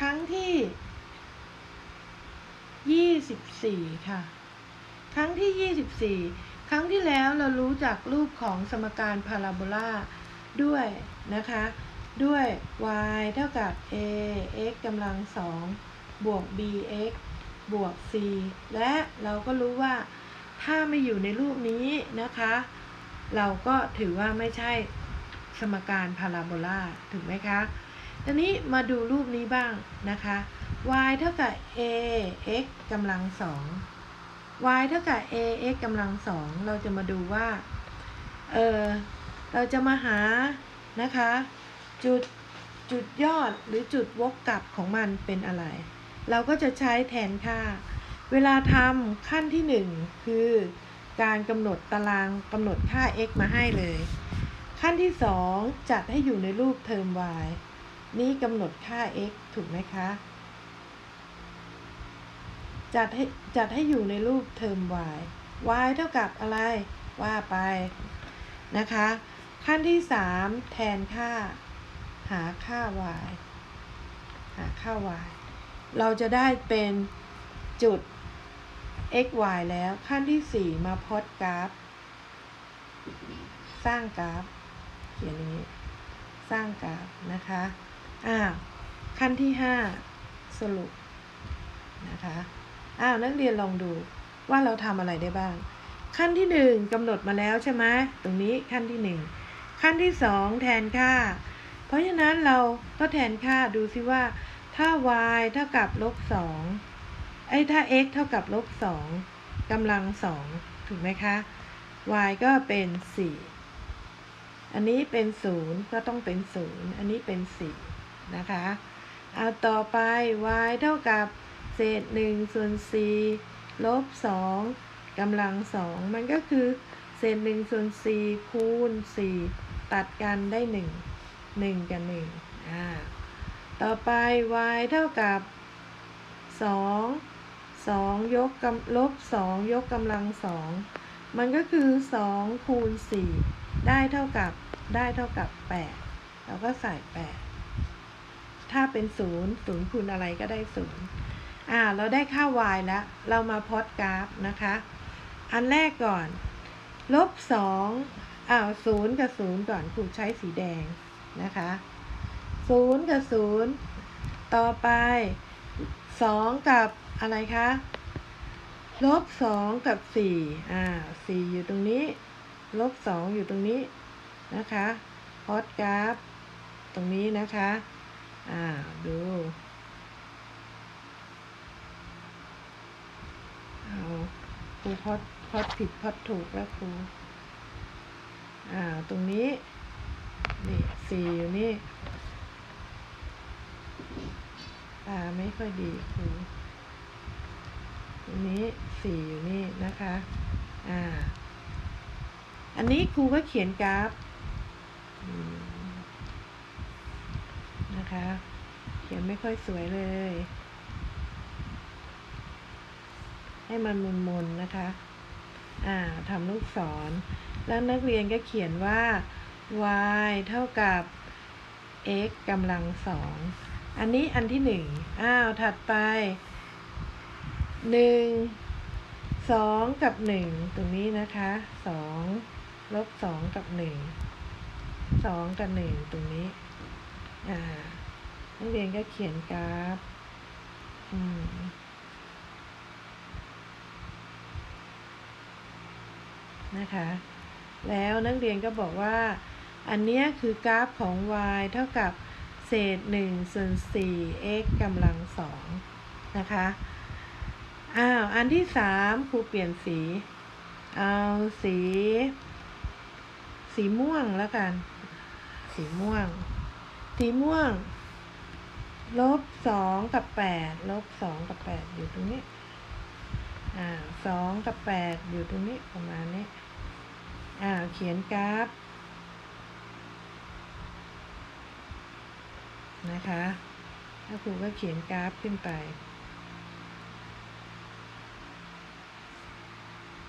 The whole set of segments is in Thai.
ครั้งที่ยี่สิบสี่ค่ะ ครั้งที่ยี่สิบสี่ครั้งที่แล้วเรารู้จักรูปของสมการพาราโบลาด้วยนะคะ ด้วย y เท่ากับ a x กำลังสองบวก bx บวก c และเราก็รู้ว่าถ้าไม่อยู่ในรูปนี้นะคะ เราก็ถือว่าไม่ใช่สมการพาราโบลาถูกไหมคะ ทีนี้มาดูรูปนี้บ้างนะคะ y เท่ากับ a x กำลังสอง y เท่ากับ a x กำลังสอง เราจะมาดูว่า เออเราจะมาหานะคะ จุดจุดยอดหรือจุดวกกลับของมันเป็นอะไร เราก็จะใช้แทนค่า เวลาทำขั้นที่หนึ่งคือการกำหนดตารางกำหนดค่า x มาให้เลย ขั้นที่สองจัดให้อยู่ในรูปเทอม y นี่กำหนดค่า x ถูกไหมคะ จัดให้จัดให้อยู่ในรูปเทอม y y เท่ากับอะไรว่าไปนะคะ ขั้นที่ 3 แทนค่า หาค่า y หาค่า y เราจะได้เป็นจุด x y แล้วขั้นที่ 4 มาพอดกราฟ สร้างกราฟเขียนอย่างนี้ สร้างกราฟนะคะ อ้าวขั้นที่ 5 สรุปนะคะอ้าวนักเรียนลองดูว่าเราทำอะไรได้บ้าง ขั้นที่ 1กำหนดมาแล้วใช่ไหมตรงนี้ขั้นที่ 1 ขั้นที่ 2 แทนค่า เพราะฉะนั้นเราก็แทนค่าดูซิว่า ถ้า y เท่ากับลบ2ไอ้ถ้า x เท่ากับลบ2กำลัง 2 ถูกไหมคะ y ก็เป็น 4 อันนี้เป็น 0 ก็ต้องเป็น 0 อันนี้เป็น 4 นะคะ เอาต่อไป y เท่ากับเศษ1ส่วน4ลบ2กำลัง 2 มันก็คือ เศษ1ส่วน4คูณ 4 ตัดกันได้ 1 1 กับ1อ่าต่อไป y เท่ากับ 2 2 ยกกำลบ 2 ยกกำลัง 2 มันก็คือ 2 คูณ 4 ได้เท่ากับได้เท่ากับ 8 เราก็ใส่ 8 ถ้าเป็น0 0คูณอะไรก็ได้0อ่า เราได้ค่า y แล้ว เรามาพอดกราฟนะคะ อันแรกก่อน ลบ2อ้าว0กับ0ก่อนครูใช้สีแดงนะคะ0กับ0ต่อไป2กับอะไรคะลบ2กับ4อ่า4อยู่ตรงนี้ ลบ2อยู่ตรงนี้นะคะพอดกราฟ ตรงนี้นะคะ อ่า ดู เอาครูพอดพอดผิดพอดถูกแล้วครู อ่า ตรงนี้ นี่สี่อยู่นี่ ตาไม่ค่อยดีครูตรงนี้สี่อยู่นี่นะคะ อ่า อันนี้ครูก็เขียนกราฟ อืม นะคะ เขียนไม่ค่อยสวยเลย ให้มันมุนๆนะคะ อ่าทำลูกศร แล้วนักเรียนก็เขียนว่า y เท่ากับ x กำลังสอง อันนี้อันที่หนึ่ง อ้าว ถัดไปหนึ่งสองกับหนึ่งตรงนี้นะคะสองลบสองกับหนึ่งสองกับหนึ่งตรงนี้ นักเรียนก็เขียนกราฟนะคะ แล้วนักเรียนก็บอกว่า อันเนี้ยคือกราฟของ y เท่ากับเศษ1ส่วน4 x กำลังสองนะคะ อ้าว อันที่สามครูเปลี่ยนสี เอาสี สีม่วงแล้วกัน สีม่วง สีม่วง ลบสองกับแปดลบสองกับแปดอยู่ตรงนี้ อ่าสองกับแปดอยู่ตรงนี้ประมาณนี้ อ่า เขียนกราฟ นะคะถ้าครูก็เขียนกราฟขึ้นไป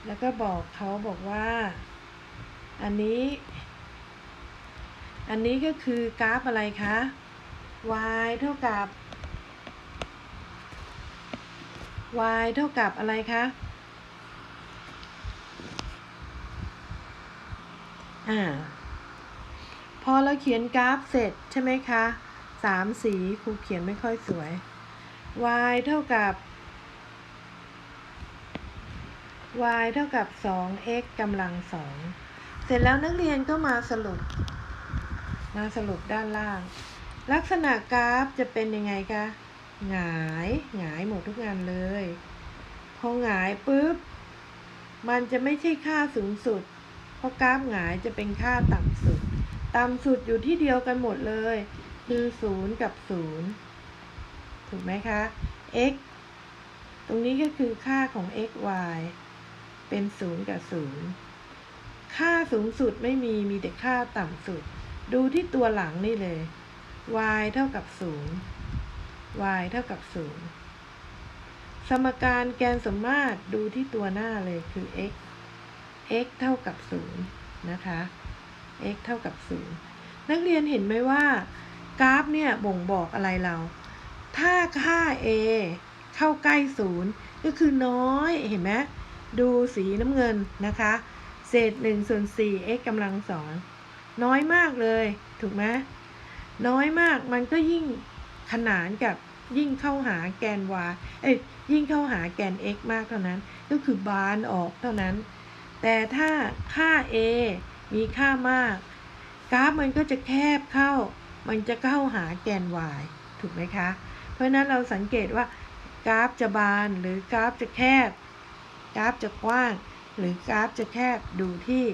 แล้วก็บอกเขาบอกว่า อันนี้ อันนี้ก็คือกราฟอะไรคะ y เท่ากับ y เท่ากับอะไรคะ อ่า พอเราเขียนกราฟเสร็จใช่ไหมคะสามสีครูเขียนไม่ค่อยสวย y เท่ากับ y เท่ากับ 2x กำลัง 2 เสร็จแล้วนักเรียนก็มาสรุป มาสรุปด้านล่าง ลักษณะกราฟจะเป็นยังไงคะหงายหงายหมดทุกงานเลยพอหงายปุ๊บมันจะไม่ใช่ค่าสูงสุด เพราะกราฟหงายจะเป็นค่าต่ำสุด ต่ำสุดอยู่ที่เดียวกันหมดเลย คือ0กับ0ถูกไหมคะ x ตรงนี้ก็คือค่าของ x y เป็น0กับ0ค่าสูงสุดไม่มีมีแต่ค่าต่ำสุด ดูที่ตัวหลังนี่เลย y เท่ากับ 0 y เท่ากับ 0 สมการแกนสมมาตรดูที่ตัวหน้าเลยคือ x x เท่ากับ 0 นะคะ x เท่ากับ 0 นักเรียนเห็นไหมว่า กราฟเนี่ยบ่งบอกอะไรเรา ถ้าค่า a เข้าใกล้ 0 ก็คือน้อย เห็นไหมดูสีน้ำเงินนะคะ เศษ1ส่วน4 x กำลังสอง น้อยมากเลยถูกไหมน้อยมากมันก็ยิ่งขนานกับยิ่งเข้าหาแกน y เอ้ยยิ่งเข้าหาแกน x มากเท่านั้น ก็คือบานออกเท่านั้น แต่ถ้าค่า a มีค่ามาก กราฟมันก็จะแคบเข้า มันจะเข้าหาแกน y ถูกไหมคะ เพราะนั้นเราสังเกตว่ากราฟจะบานหรือกราฟจะแคบ กราฟจะกว้าง หรือกราฟจะแคบดูที่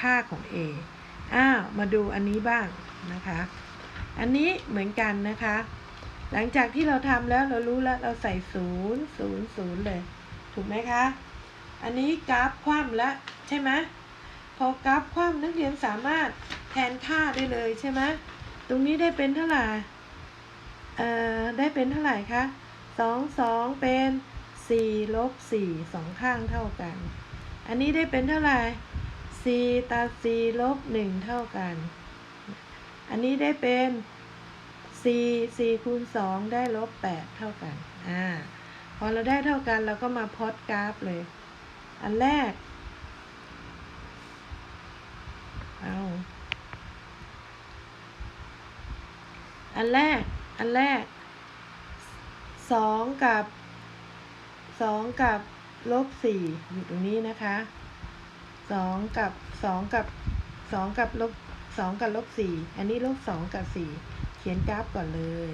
ค่าของ a อ้าวมาดูอันนี้บ้างนะคะ อันนี้เหมือนกันนะคะ หลังจากที่เราทำแล้วเรารู้แล้วเราใส่ศูนย์ศูนย์ศูนย์เลย ถูกไหมคะ อันนี้กราฟคว่ำแล้วใช่ไหมพอกราฟคว่ำนักเรียนสามารถแทนค่าได้เลยใช่ไหมตรงนี้ได้เป็นเท่าไหร่เอ่อได้เป็นเท่าไหร่คะสองสองเป็นสี่ลบสี่สองข้างเท่ากัน อันนี้ได้เป็นเท่าไหร่ สี่ตัดสี่ลบหนึ่งเท่ากัน อันนี้ได้เป็นสี่สี่คูณสองได้ลบแปดเท่ากัน อ่า พอเราได้เท่ากันเราก็มาพอดกราฟเลย อันแรก เอาอันแรก อันแรกสองกับสองกับลบสี่อยู่ตรงนี้นะคะ สองกับสองกับสองกับลบสองกับลบสี่อันนี้ลบสองกับสี่เขียนกราฟก่อนเลย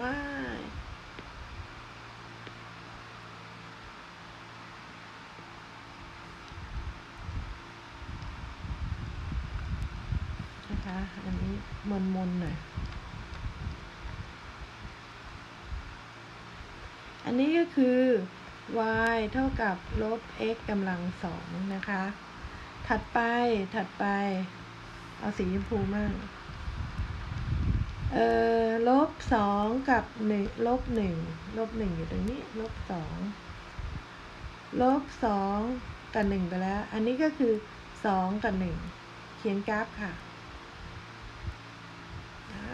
ว้ายนะคะ อันนี้มนมนๆหน่อย อันนี้ก็คือ y เท่ากับลบ x กำลังสองนะคะ ถัดไปถัดไป เอาสีชมพูมากเอ่อลบสองกับหนึ่งลบหนึ่งลบหนึ่งอยู่ตรงนี้ ลบสองลบสองกับหนึ่งไปแล้ว อันนี้ก็คือสองกับหนึ่งเขียนกราฟค่ะอ่า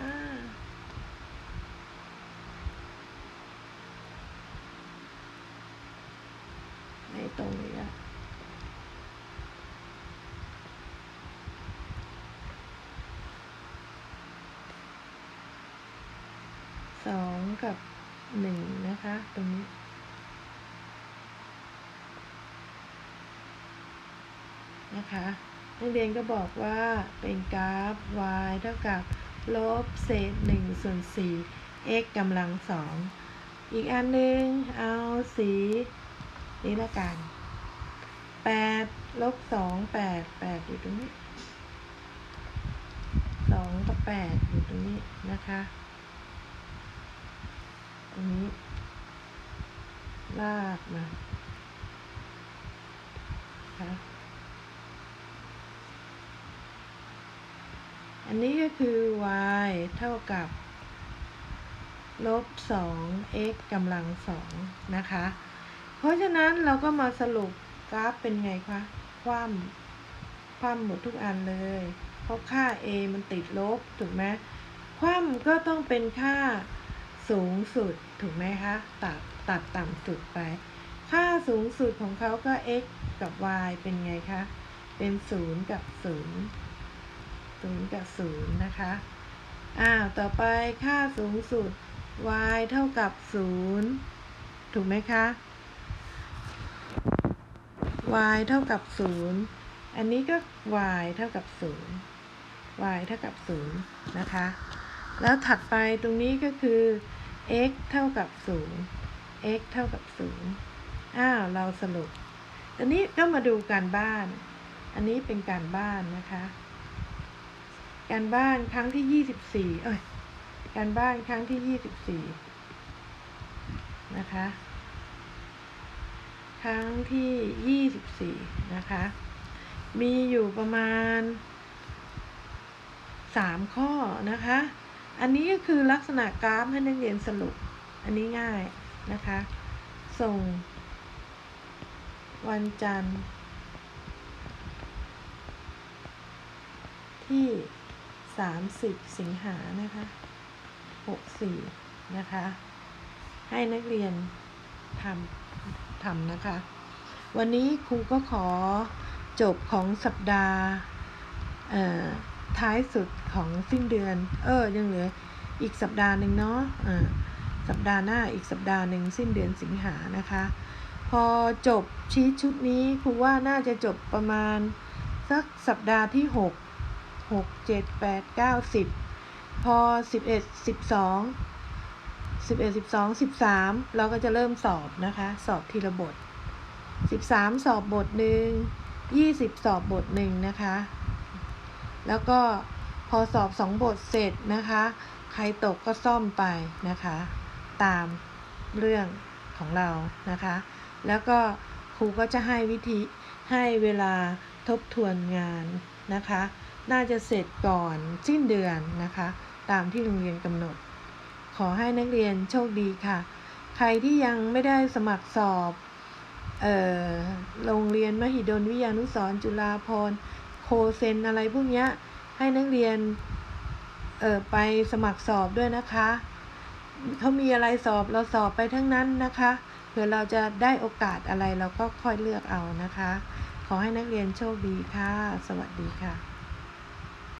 ไม่ตรงเลยอะสอง กับหนึ่งนะคะ ตรงนี้ นะคะนักเรียนก็บอกว่าเป็นกราฟ y เท่ากับลบเศษ1ส่วน4 x กำลังสองอีกอันหนึ่งเอาสีนี้ละกัน8ลบ2 8 8อยู่ตรงนี้2กับ8อยู่ตรงนี้นะคะ ตรงนี้ ลากมาค่ะอันนี้ก็คือ y เท่ากับ ลบ 2 x กำลังสองนะคะ เพราะฉะนั้นเราก็มาสรุปกราฟเป็นไงคะ คว่ำคว่ำหมดทุกอันเลย เพราะค่า a มันติดลบ ถูกไหมคว่ำก็ต้องเป็นค่า สูงสุดถูกไหมคะตัดตัดต่ำสุดไป ค่าสูงสุดของเขาก็ x กับ y เป็นไงคะ เป็น 0 กับ 0 0 กับ 0 นะคะ อ้าว ต่อไปค่าสูงสุด y เท่ากับ 0 ถูกไหมคะ y เท่ากับ 0 อันนี้ก็ y เท่ากับ 0 y เท่ากับ 0 นะคะ แล้วถัดไปตรงนี้ก็คือ x เท่ากับ 0 x เท่ากับ 0 อ้าว เราสรุป อันนี้ก็มาดูการบ้าน อันนี้เป็นการบ้านนะคะ การบ้านครั้งที่ 24 เอ้ย การบ้านครั้งที่ 24 นะคะ ครั้งที่ 24 นะคะ มีอยู่ประมาณ 3 ข้อนะคะ อันนี้ก็คือลักษณะกราฟให้นักเรียนสรุป อันนี้ง่ายนะคะ ส่ง วันจันทร์ ที่ 30 สิงหานะคะ 64 นะคะ ให้นักเรียนทำทำนะคะ วันนี้ครูก็ขอจบของสัปดาห์เอ่อ ท้ายสุดของสิ้นเดือน เออ ยังเหลืออีกสัปดาห์หนึ่งเนาะอ่าสัปดาห์หน้าอีกสัปดาห์หนึ่งสิ้นเดือนสิงหานะคะ พอจบชีทชุดนี้ครูว่าน่าจะจบประมาณสักสัปดาห์ที่ 6 6 7 8 9 10 พอ 11 12 11 12 13 เราก็จะเริ่มสอบนะคะ สอบทีละบท 13 สอบบทหนึ่ง20 สอบบทหนึ่งนะคะ แล้วก็พอสอบ2บทเสร็จนะคะ ใครตกก็ซ่อมไปนะคะ ตามเรื่องของเรานะคะ แล้วก็ครูก็จะให้วิธีให้เวลาทบทวนงานนะคะ น่าจะเสร็จก่อนสิ้นเดือนนะคะ ตามที่โรงเรียนกำหนด ขอให้นักเรียนโชคดีค่ะ ใครที่ยังไม่ได้สมัครสอบ เอ่อ โรงเรียนมหิดลวิทยานุสรจุฬาภรณ์ เซนอะไรพวกนี้ให้นักเรียนเออไปสมัครสอบด้วยนะคะเขามีอะไรสอบเราสอบไปทั้งนั้นนะคะเผื่อเราจะได้โอกาสอะไรเราก็ค่อยเลือกเอานะคะ ขอให้นักเรียนโชคดีค่ะ สวัสดีค่ะ